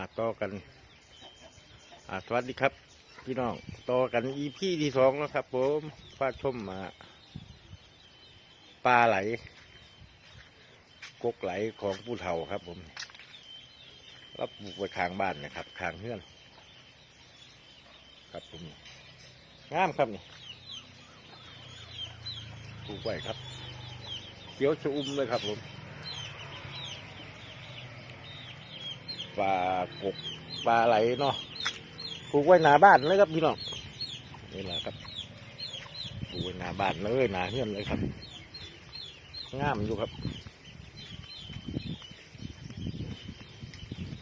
อาต่อกันอาสวัสดีครับ พี่น้องต่อกันอีพีที่สองแล้วครับ ผมฟ้าชมมาปลาไหล กกไหลของผู้เฒ่าครับผมรับปลูกไว้ข้างบ้านนะครับข้างเฮือน ครับผมงามครับนี่ปลูกไว้ครับเขียวชอุ่มเลยครับผม ปลากกปลาไหลเนาะปลูกไว้หนาบ้านเลยครับพี่น้องนี่แหละครับปลูกไว้หนาบ้านเลยหนาเฮือนเลยครับงามอยู่ครับ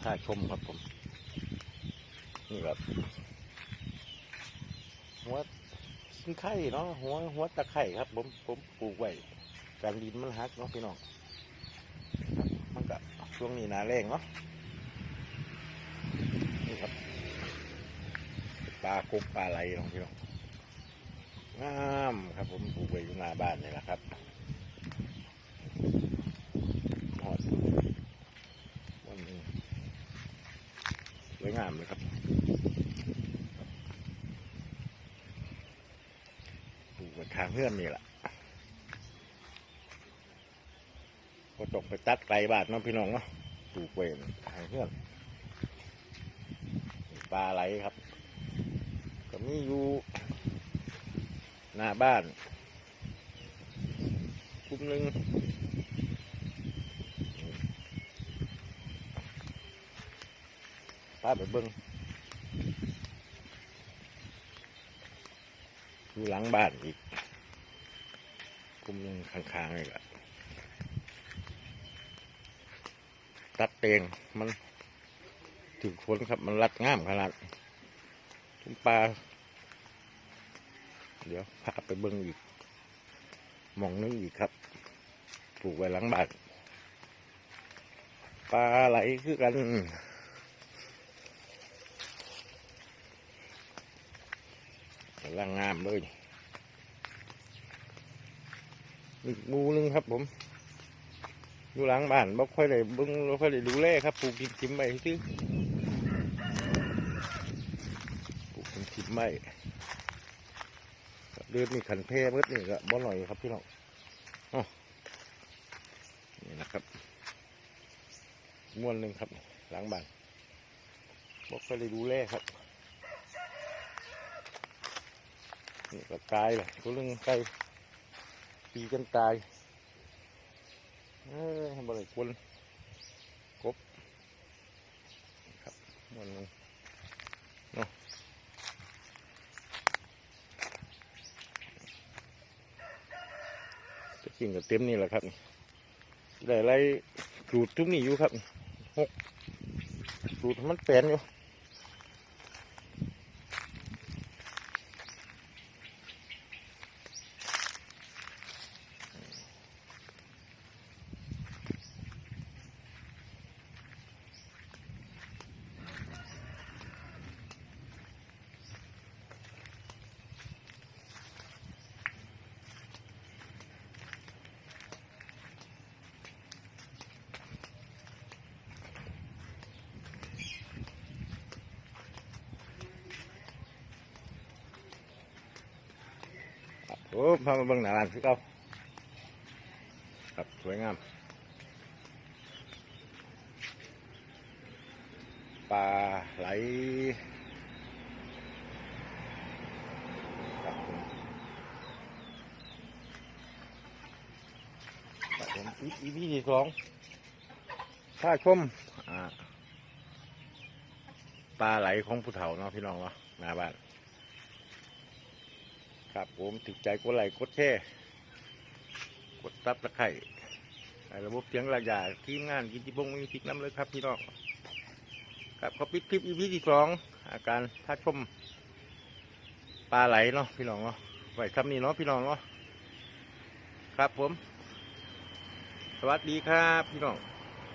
ถ้าชมครับผม นี่ครับหัวขิ้ไข่เนาะหัวหัวตะไคร่ครับ ผมผมปลูกไว้การดินมันฮักเนาะพี่น้องมันก็ช่วงนี้หนาแรงเนาะ นี่ครับปลากบปลาไหลเนาะพี่น้องงามครับ ผมปลูกไว้อยู่หน้าบ้านนี่แหละครับหอดวันนึงสวยงามเลยครับปลูกไว้ทางเพื่อนนี่แหละก็ตกไปตัดไกลบ้านเน้องพี่น้องเนาะปลูกไว้ทางเพื่อน ปลาไหลครับ ก็มีอยู่หน้าบ้านกลุ่มหนึ่งป้าไปเบิ้งอยู่หลังบ้านอีกกลุ่มหนึ่งข้างๆนี่แหละตัดเตงมัน ถึงฝนครับมันรัดง่ามขนาดทุ่มปลาเดี๋ยวพาไปเบิ้งอีกมองนึงอีกครับปลูกไว้หลังบ้านปลาไหลคือกันกำลังงามเลยอีกมูนึงครับผม อยู่หลังบ้านบ่ค่อยได้บิ้งบ่ค่อยได้ดูแลครับปลูกกินทิมไปซื้อปลูกกินทิมไปเดือนนี่ขันเพเบิดนี่ก็บ่หน่อยครับพี่น้องนี่นะครับม้วนหนึ่งครับหลังบ้านบ่ค่อยได้ดูแลครับนี่ก็ตายเลยตัวนึงไก่ปีกันตาย เออให้บริควรกบครับมันเนาะจะกินกับเต็มนี่แหละครับได้ไรสูตรทุกนี่อยู่ครับหกสูตรมันแปลนอยู่ โอ้พามาเบิ่งหน้าร้านคือเก่าครับสวยงามปลาไหลครับผมครับผมอีพีที่สองถ้าชมอ่าปลาไหลของผู้เฒ่าเนาะพี่น้องเนาะหน้าบ้าน ครับผมติดใจกดไลค์กดแชร์กดซับตะไคร่ไอระบบเสียงระยะทีมงานกินจิบงมีติกน้ำเลยครับพี่น้องครับเขาปิดคลิปอีพีที่สองอาการถ้าชมปลาไหลเนาะพี่น้องเนาะไหวคำนี้เนาะพี่น้องเนาะครับผม สวัสดีครับพี่น้อง